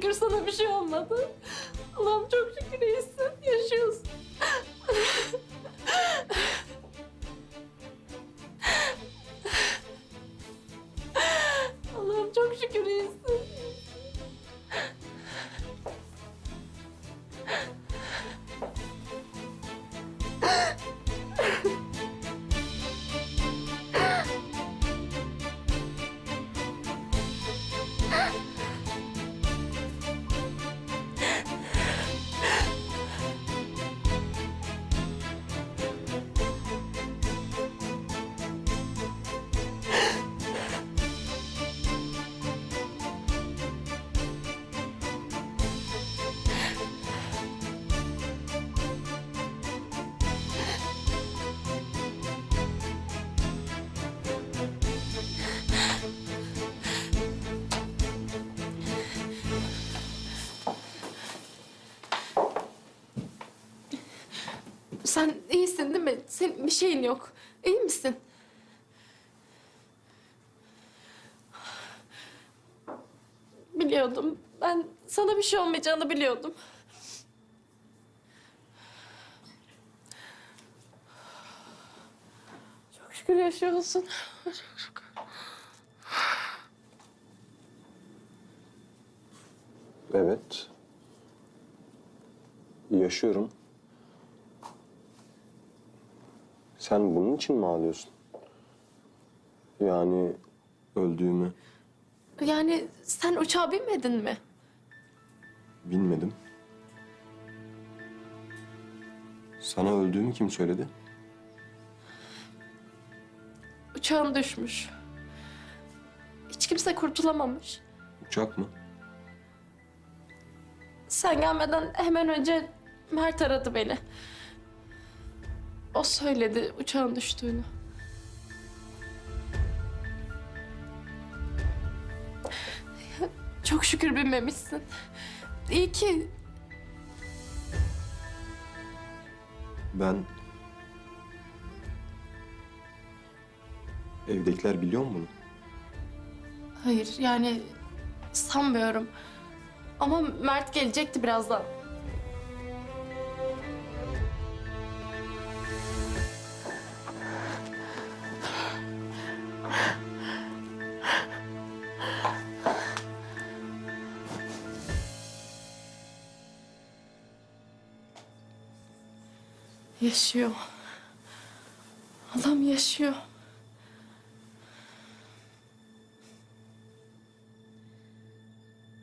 şükür sana bir şey olmadı. Allah'ım çok şükür iyisin. Yaşıyorsun. Sen iyisin değil mi? Senin bir şeyin yok. İyi misin? Biliyordum. Ben sana bir şey olmayacağını biliyordum. Çok şükür yaşıyorsun. Çok şükür. Evet. Yaşıyorum. Sen bunun için mi ağlıyorsun? Yani öldüğümü Yani sen uçağa binmedin mi? bilmedim. Sana öldüğümü kim söyledi? Uçağın düşmüş. Hiç kimse kurtulamamış. Uçak mı? Sen gelmeden hemen önce Mert aradı beni. O söyledi uçağın düştüğünü. Çok şükür binmemişsin. İyi ki Ben... Evdekiler biliyor mu bunu? Hayır yani sanmıyorum. Ama Mert gelecekti birazdan. Yaşıyor. Adam yaşıyor.